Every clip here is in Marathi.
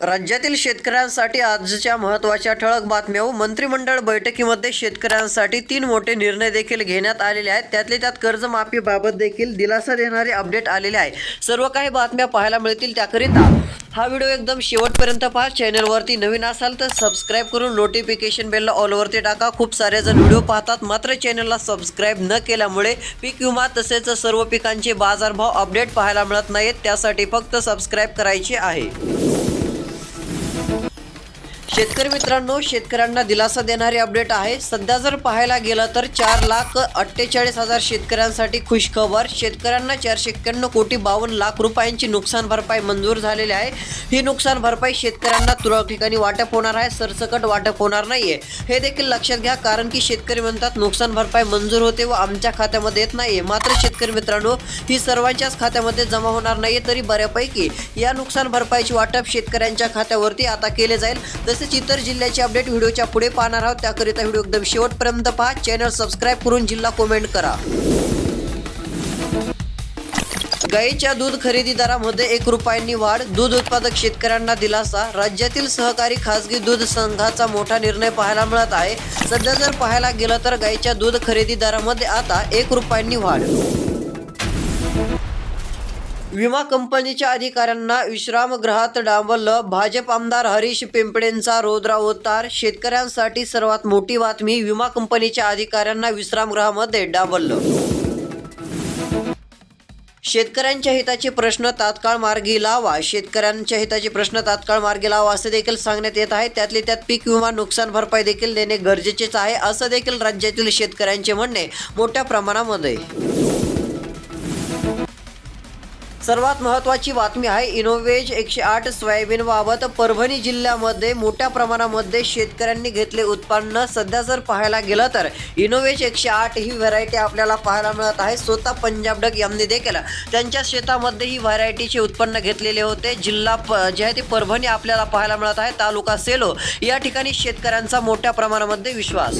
राज्यातील शेतकऱ्यांसाठी आजच्या महत्त्वाच्या ठळक बातम्या व मंत्रिमंडळ बैठकीमध्ये शेतकऱ्यांसाठी तीन मोठे निर्णय देखील घेण्यात आलेले आहेत. त्यातले त्यात कर्जमाफीबाबत देखील दिलासा देणारे अपडेट आलेले आहे. सर्व काही बातम्या पाहायला मिळतील त्याकरिता. हा व्हिडिओ एकदम शेवटपर्यंत पहा. चॅनलवरती नवीन असाल तर सबस्क्राईब करून नोटिफिकेशन बेलला ऑलवरती टाका. खूप सारे जण व्हिडिओ पाहतात. मात्र चॅनलला सबस्क्राईब न केल्यामुळे पीक विमा तसेच सर्व पिकांचे बाजारभाव अपडेट पाहायला मिळत नाहीत. त्यासाठी फक्त सबस्क्राईब करायचे आहे. शेतकरी मित्रांनो शेतकऱ्यांना दिलासा देणारी अपडेट आहे. सध्या जर पाहायला गेलं तर चार लाख अठ्ठेचाळीस हजार शेतकऱ्यांसाठी खुशखबर. शेतकऱ्यांना चारशे एक्क्याण्णव कोटी बावन्न लाख रुपयांची नुकसान भरपाई मंजूर झालेली आहे. ही नुकसान भरपाई शेतकऱ्यांना तुरळक ठिकाणी वाटप होणार आहे. सरसकट वाटप होणार नाहीये. हे देखील लक्षात घ्या कारण की शेतकरी म्हणतात नुकसान भरपाई मंजूर होते व आमच्या खात्यामध्ये येत नाहीये. मात्र शेतकरी मित्रांनो ही सर्वांच्याच खात्यामध्ये जमा होणार नाहीये तरी बऱ्यापैकी या नुकसान भरपाईचे वाटप शेतकऱ्यांच्या खात्यावरती आता केले जाईल. तसेच इतर जिल्ह्याचे अपडेट व्हिडिओच्या पुढे पाहणार आहोत. त्याकरिता व्हिडिओ एकदम शेवटपर्यंत पहा. चॅनल सबस्क्राईब करून जिल्हा कमेंट करा. गाईच्या दूध खरेदी दरामध्ये एक रुपयांनी वाढ. दूध उत्पादक शेतकऱ्यांना दिलासा. राज्यातील सहकारी खासगी दूध संघाचा मोठा निर्णय पाहायला मिळत आहे. सध्या जर पाहायला गेलं तर गाईच्या दूध खरेदी दरामध्ये आता एक रुपयांनी वाढ. विमा कंपनीच्या अधिकाऱ्यांना विश्रामगृहात डांबलं भाजप आमदार हरीश पिंपळेंचा रौद्रावतार शेतकऱ्यांसाठी सर्वात मोठी बातमी विमा कंपनीच्या अधिकाऱ्यांना विश्रामगृहामध्ये डांबलं शेतकऱ्यांच्या हिताचे प्रश्न तात्काळ मार्गी लावा. शेतकऱ्यांच्या हिताचे प्रश्न तात्काळ मार्गी लावा असे देखील सांगण्यात येत आहे. त्यातले त्यात पीक विमा नुकसान भरपाई देखील देणे गरजेचेच आहे असं देखील राज्यातील शेतकऱ्यांचे म्हणणे मोठ्या प्रमाणामध्ये. सर्वात महत्त्वाची बातमी आहे इनोव्हेज एकशे आठ सोयाबीनबाबत परभणी जिल्ह्यामध्ये मोठ्या प्रमाणामध्ये शेतकऱ्यांनी घेतले उत्पन्न. सध्या जर पाहायला गेलं तर इनोव्हेज एकशे आठ ही व्हरायटी आपल्याला पाहायला मिळत आहे. स्वतः पंजाब डग यांनी देखील. त्यांच्या शेतामध्ये ही व्हरायटीचे उत्पन्न घेतलेले होते. जिल्हा प जे आहे ते परभणी आपल्याला पाहायला मिळत आहे. तालुका सेलो. या ठिकाणी शेतकऱ्यांचा मोठ्या प्रमाणामध्ये विश्वास.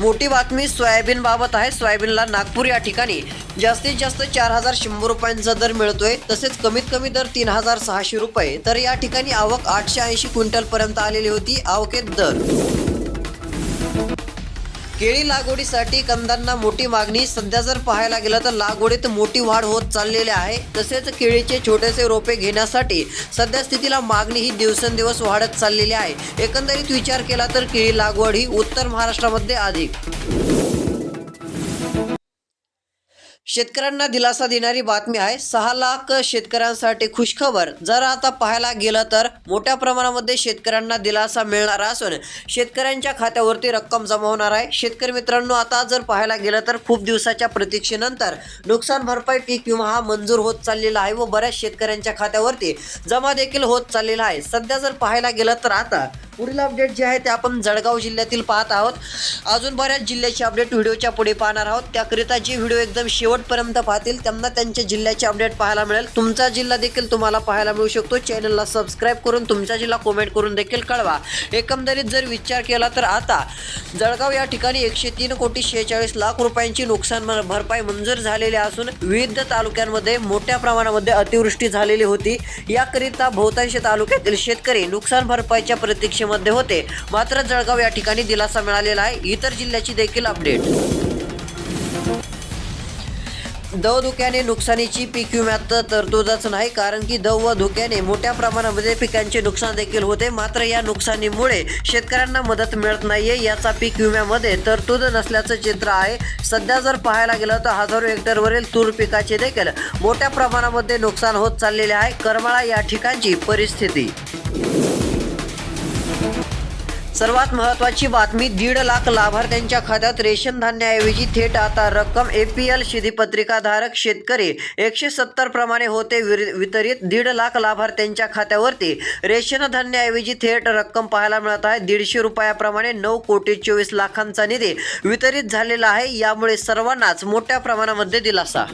मोठी बातमी सोयाबीन बाबत आहे. सोयाबीनला नागपूर या ठिकाणी जास्तीत जास्त चार हजार शंभर रुपयांचा दर मिळतोय. तसेच कमीत कमी दर तीन हजार सहाशे रुपये. तर या ठिकाणी आवक आठशे ऐंशी क्विंटल पर्यंत आलेली होती. आवकेत दर. केळी लागवडीसाठी कंदांना मोठी मागणी. सध्या जर पाहायला गेलं तर लागवडीत मोठी वाढ होत चाललेली आहे. तसेच केळीचे छोटेसे रोपे घेण्यासाठी सध्या स्थितीला मागणी ही दिवसेंदिवस वाढत चाललेली आहे. एकंदरीत विचार केला तर केळी लागवड ही उत्तर महाराष्ट्रामध्ये अधिक. शेतकऱ्यांना दिलासा देणारी बातमी आहे. सहा लाख शेतकऱ्यांसाठी खुशखबर. जर आता पाहायला गेलं तर मोठ्या प्रमाणामध्ये शेतकऱ्यांना दिलासा मिळणार असून शेतकऱ्यांच्या खात्यावरती रक्कम जमा होणार आहे. शेतकरी मित्रांनो आता जर पाहायला गेलं तर खूप दिवसाच्या प्रतीक्षेनंतर नुकसान भरपाई पीक विमा हा मंजूर होत चाललेला आहे व बऱ्याच शेतकऱ्यांच्या खात्यावरती जमा देखील होत चाललेला आहे. सध्या जर पाहायला गेलं तर आता पुढील अपडेट जे आहे ते आपण जळगाव जिल्ह्यातील पाहत आहोत. अजून बऱ्याच जिल्ह्याचे अपडेट व्हिडिओच्या पुढे पाहणार आहोत. त्याकरिता जे व्हिडिओ एकदम शेवटपर्यंत पाहतील त्यांना त्यांच्या जिल्ह्याचे अपडेट पाहायला मिळेल. तुमचा जिल्हा देखील तुम्हाला पाहायला मिळू शकतो. चॅनलला सबस्क्राईब करून तुमचा जिल्हा कमेंट करून देखील कळवा. एकंदरीत जर विचार केला तर आता जळगाव या ठिकाणी एकशे तीन कोटी शेहेचाळीस लाख रुपयांची नुकसान भरपाई मंजूर झालेली असून विविध तालुक्यांमध्ये मोठ्या प्रमाणामध्ये अतिवृष्टी झालेली होती. याकरिता बहुतांश तालुक्यातील शेतकरी नुकसान भरपाईच्या प्रतीक्षेमध्ये होते. मात्र जळगाव या ठिकाणी दिलासा मिळालेला आहे. इतर जिल्ह्याची देखील अपडेट दव धुक्याने नुकसानीची पीक विम्यात तरतूदच नाही कारण की दव व धुक्याने मोठ्या प्रमाणामध्ये पिकांचे नुकसान देखील होते. मात्र या नुकसानीमुळे शेतकऱ्यांना मदत मिळत नाहीये. याचा पीक विम्यामध्ये तरतूद नसल्याचं चित्र आहे. सध्या जर पाहायला गेलं तर हजारो हेक्टरवरील तूर पिकाचे देखील मोठ्या प्रमाणामध्ये नुकसान होत चाललेले आहे. करमाळा या ठिकाणची परिस्थिती. सर्वात महत्त्वाची बातमी दीड लाख लाभार्थ्यांच्या खात्यात रेशन धान्याऐवजी थेट आता रक्कम ए पी एल शिधीपत्रिकाधारक शेतकरी एकशे सत्तर प्रमाणे होते विर- वितरित. दीड लाख लाभार्थ्यांच्या खात्यावरती रेशन धान्याऐवजी थेट रक्कम पाहायला मिळत आहे. दीडशे रुपयाप्रमाणे नऊ कोटी चोवीस लाखांचा निधी वितरित झालेला आहे. यामुळे सर्वांनाच मोठ्या प्रमाणामध्ये दिलासा.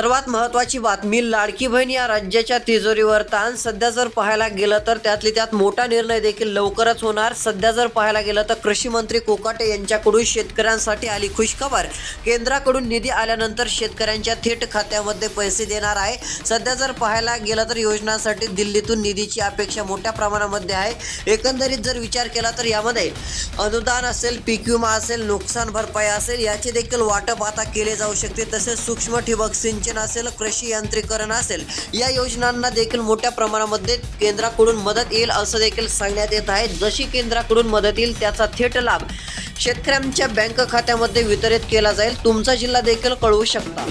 सर्वात महत्त्वाची बातमी लाडकी बहीण या राज्याच्या तिजोरीवर ताण. सध्या जर पाहायला गेलं तर त्यातली त्यात मोठा निर्णय देखील लवकरच होणार. सध्या जर पाहायला गेलं तर कृषी मंत्री कोकाटे यांच्याकडून शेतकऱ्यांसाठी आली खुशखबर. केंद्राकडून निधी आल्यानंतर शेतकऱ्यांच्या थेट खात्यामध्ये पैसे देणार आहे. सध्या जर पाहायला गेलं तर योजनांसाठी दिल्लीतून निधीची अपेक्षा मोठ्या प्रमाणामध्ये आहे. एकंदरीत जर विचार केला तर यामध्ये अनुदान असेल पीक विमा असेल नुकसान भरपाई असेल याचे देखील वाटप आता केले जाऊ शकते. तसेच सूक्ष्म ठिबक सिंचन असेल कृषी यांत्रिकरण असेल या योजनांना देखील मोठ्या प्रमाणामध्ये केंद्राकडून मदत येईल असं देखील सांगण्यात येत आहे. जशी केंद्राकडून मदत येईल त्याचा थेट लाभ शेतकऱ्यांच्या बँक खात्यामध्ये वितरित केला जाईल. तुमचा जिल्हा देखील कळवू शकता.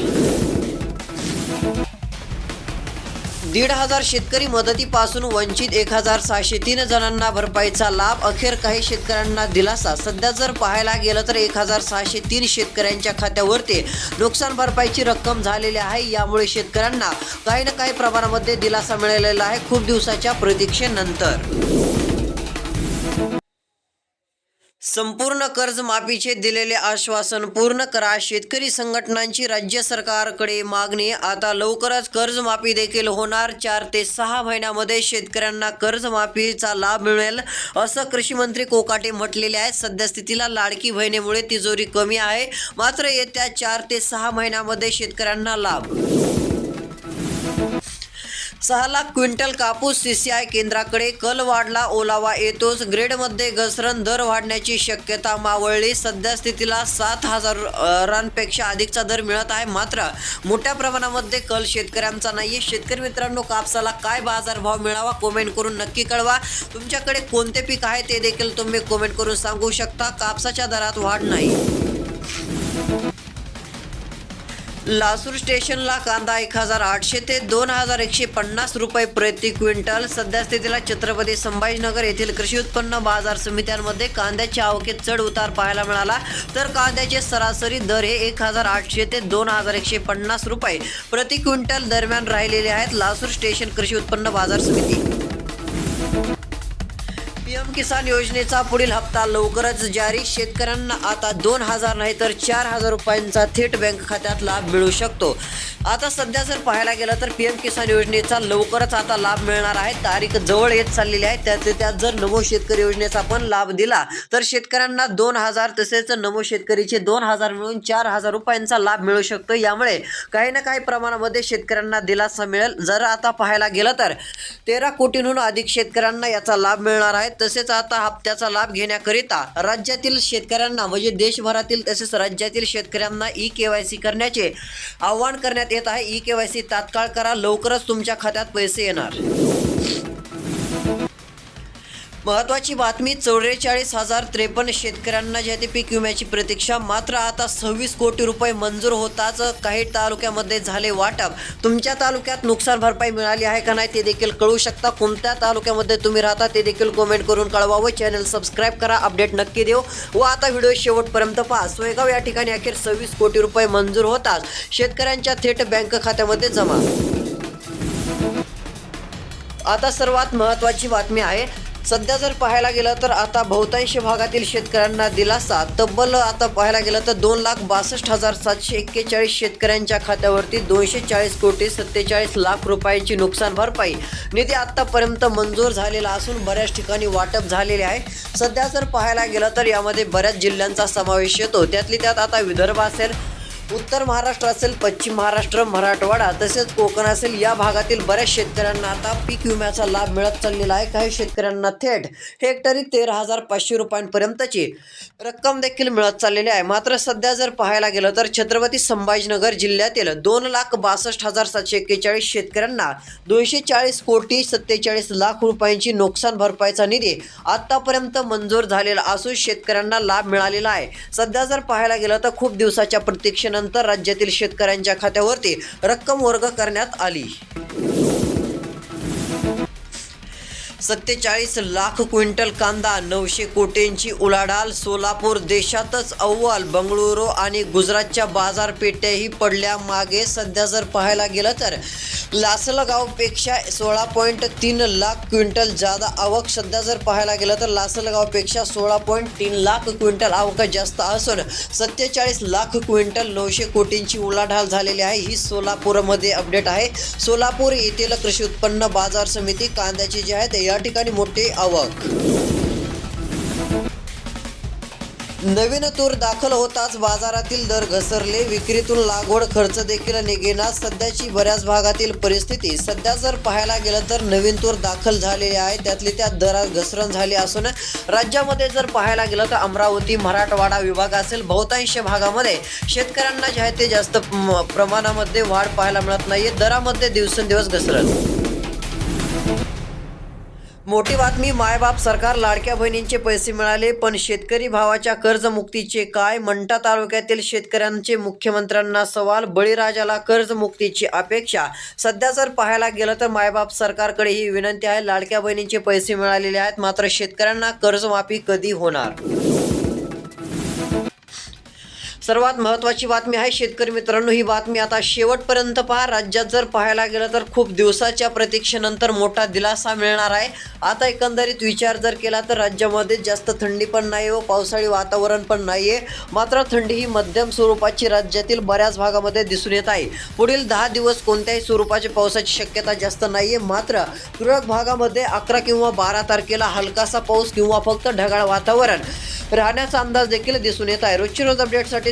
दीड हजार शेतकरी मदतीपासून वंचित एक हजार सहाशे तीन जणांना भरपाईचा लाभ. अखेर काही शेतकऱ्यांना दिलासा. सध्या जर पाहायला गेलं तर एक हजार सहाशे तीन शेतकऱ्यांच्या खात्यावरती नुकसान भरपाईची रक्कम झालेली आहे. यामुळे शेतकऱ्यांना काही ना काही प्रमाणामध्ये दिलासा मिळालेला आहे. खूप दिवसाच्या प्रतीक्षेनंतर. संपूर्ण कर्जमाफीचे दिलेले आश्वासन पूर्ण करा. शेतकरी संघटनांची राज्य सरकारकडे मागणी. आता लवकरच कर्जमाफी देखील होणार. चार ते सहा महिन्यामध्ये शेतकऱ्यांना कर्जमाफीचा लाभ मिळेल असं कृषी मंत्री कोकाटे म्हटलेले आहे सद्यस्थितीला लाडकी बहिणीमुळे तिजोरी कमी आहे. मात्र येत्या चार ते सहा महिन्यामध्ये शेतकऱ्यांना लाभ सहा लाख क्विंटल कापूस सीसीआय केंद्राकडे कल वाढला ओलावा येतोच. ग्रेडमध्ये घसरण दर वाढण्याची शक्यता मावळली. सध्या स्थितीला सात हजारांपेक्षा अधिकचा दर मिळत आहे. मात्र मोठ्या प्रमाणामध्ये कल शेतकऱ्यांचा नाहीये. शेतकरी मित्रांनो कापसाला काय बाजारभाव मिळावा कमेंट करून नक्की कळवा. तुमच्याकडे कोणते पीक आहे ते देखील तुम्ही कमेंट करून सांगू शकता. कापसाच्या दरात वाढ नाही. लासूर स्टेशनला कांदा एक हजार आठशे ते दोन हजार एकशे पन्नास रुपये प्रति क्विंटल. सध्या स्थितीला छत्रपती संभाजीनगर येथील कृषी उत्पन्न बाजार समित्यांमध्ये कांद्याच्या आवकेत चढ उतार पाहायला मिळाला. तर कांद्याचे सरासरी दर हे एक हजार आठशे ते दोन हजार एकशे पन्नास रुपये प्रति क्विंटल दरम्यान राहिलेले आहेत लासूर स्टेशन कृषी उत्पन्न बाजार समिती. पीएम किसान योजनेचा पुढील हप्ता लवकरच जारी. शेतकऱ्यांना आता दोन हजार नाही तर चार हजार रुपयांचा थेट बँक खात्यात लाभ मिळू शकतो. आता सध्या जर पाहायला गेलं तर पीएम किसान योजनेचा लवकरच आता लाभ मिळणार आहे. तारीख जवळ येत चाललेली आहे. त्यात त्यात जर नमो शेतकरी योजनेचा पण लाभ दिला तर शेतकऱ्यांना दोन हजार तसेच नमो शेतकरीचे दोन हजार मिळून चार हजार रुपयांचा लाभ मिळू शकतो. यामुळे काही ना काही प्रमाणामध्ये शेतकऱ्यांना दिलासा मिळेल. जर आता पाहायला गेलं तर तेरा कोटींहून अधिक शेतकऱ्यांना याचा लाभ मिळणार आहे. तसेच आता हप्त्याचा लाभ घेण्याकरिता राज्यातील शेतकऱ्यांना म्हणजे देशभरातील तसेच राज्यातील शेतकऱ्यांना ई के वाय सी करण्याचे आवाहन करण्यात येत आहे. ई के वाय सी तात्काळ करा लवकरच तुमच्या खात्यात पैसे येणार. महत्वाची बातमी चौवेचाळीस हजार त्रेपन्न शेतकऱ्यांना जे आहे ते पीक विम्याची प्रतीक्षा. मात्र आता सव्वीस कोटी रुपये मंजूर होताच काही तालुक्यामध्ये झाले वाटप. तुमच्या तालुक्यात नुकसान भरपाई मिळाली आहे का नाही ते देखील कळू शकता. कोणत्या तालुक्यामध्ये तुम्ही राहता ते देखील कमेंट करून कळवावं. चॅनल सबस्क्राईब करा अपडेट नक्की देऊ. व आता व्हिडिओ शेवटपर्यंत पहा. सोयगाव या ठिकाणी अखेर सव्वीस कोटी रुपये मंजूर होताच. शेतकऱ्यांच्या थेट बँक खात्यामध्ये जमा. आता सर्वात महत्त्वाची बातमी आहे. सध्या जर पाहायला गेलं तर आता बहुतांश भागातील शेतकऱ्यांना दिलासा. तब्बल आता पाहायला गेलं तर दोन लाख बासष्ट हजार सातशे एक्केचाळीस शेतकऱ्यांच्या खात्यावरती दोनशे चाळीस कोटी सत्तेचाळीस लाख रुपयांची नुकसान भरपाई. निधी आत्तापर्यंत मंजूर झालेला असून बऱ्याच ठिकाणी वाटप झालेले आहे. सध्या जर पाहायला गेलं तर यामध्ये बऱ्याच जिल्ह्यांचा समावेश येतो. त्यातली त्यात आता विदर्भ असेल उत्तर महाराष्ट्र असेल पश्चिम महाराष्ट्र मराठवाडा तसेच कोकण असेल या भागातील बऱ्याच शेतकऱ्यांना आता पीक विम्याचा लाभ मिळत चाललेला आहे. काही शेतकऱ्यांना थेट हेक्टरी तेरा हजार पाचशे रुपयांपर्यंतची रक्कम देखील मिळत चाललेली आहे. मात्र सध्या जर पाहायला गेलं तर छत्रपती संभाजीनगर जिल्ह्यातील दोन लाख बासष्ट हजार सातशे एक्केचाळीस शेतकऱ्यांना दोनशे चाळीस कोटी सत्तेचाळीस लाख रुपयांची नुकसान भरपाईचा निधी आतापर्यंत मंजूर झालेला असून शेतकऱ्यांना लाभ मिळालेला आहे. सध्या जर पाहायला गेलं तर खूप दिवसाच्या नंतर राज्यातील शेतकऱ्यांच्या खात्यावरती रक्कम वर्ग करण्यात आली. सत्तेचाळीस लाख क्विंटल कांदा नऊशे कोटींची उलाढाल सोलापूर देशातच अव्वल. बंगळुरू आणि गुजरातच्या बाजारपेठ्याही पडल्या मागे. सध्या जर पाहायला गेलं तर लासलगावपेक्षा सोळा पॉईंट तीन लाख क्विंटल जादा आवक. सध्या जर पाहायला गेलं तर लासलगावपेक्षा सोळा पॉईंट तीन लाख क्विंटल आवक जास्त असून सत्तेचाळीस लाख क्विंटल नऊशे कोटींची उलाढाल झालेली आहे. ही सोलापूरमध्ये अपडेट आहे. सोलापूर येथील कृषी उत्पन्न बाजार समिती कांद्याची जी आहे ते या ठिकाणी मोठे आवक. नवीन तूर दाखल होताच बाजारातील दर घसरले. विक्रीतून लागवड खर्च देखील निघेना. सध्याची बऱ्याच भागातील परिस्थिती सध्या जर पाहायला गेलं तर नवीन तूर दाखल झालेली आहे. त्यातली त्या दरात घसरण झाली असून राज्यामध्ये जर पाहायला गेलं तर अमरावती मराठवाडा विभाग असेल बहुतांश भागामध्ये शेतकऱ्यांना जे आहे ते जास्त प्रमाणामध्ये वाढ पाहायला मिळत नाही दरामध्ये दिवसेंदिवस घसरण. मोठी बातमी मायबाप सरकार लाडक्या बहिणींचे पैसे मिळाले पण शेतकरी भावाच्या कर्जमुक्तीचे काय? मंठा तालुक्यातील शेतकऱ्यांचे मुख्यमंत्र्यांना सवाल बळीराजाला कर्जमुक्तीची अपेक्षा. सध्या जर पाहायला गेलं तर मायबाप सरकारकडे ही विनंती आहे लाडक्या बहिणींचे पैसे मिळालेले आहेत मात्र शेतकऱ्यांना कर्जमाफी कधी होणार? सर्वात महत्त्वाची बातमी आहे शेतकरी मित्रांनो ही बातमी आता शेवटपर्यंत पहा. राज्यात जर पाहायला गेलं तर खूप दिवसाच्या प्रतीक्षेनंतर मोठा दिलासा मिळणार आहे. आता एकंदरीत विचार जर केला तर राज्यामध्ये जास्त थंडी पण नाही व पावसाळी वातावरण पण नाही आहे मात्र थंडी ही मध्यम स्वरूपाची राज्यातील बऱ्याच भागामध्ये दिसून येत आहे. पुढील दहा दिवस कोणत्याही स्वरूपाची पावसाची शक्यता जास्त नाही आहे मात्र तुरळक भागामध्ये अकरा किंवा बारा तारखेला हलकासा पाऊस किंवा फक्त ढगाळ वातावरण राहण्याचा अंदाज देखील दिसून येत आहे. रोजची रोज अपडेटसाठी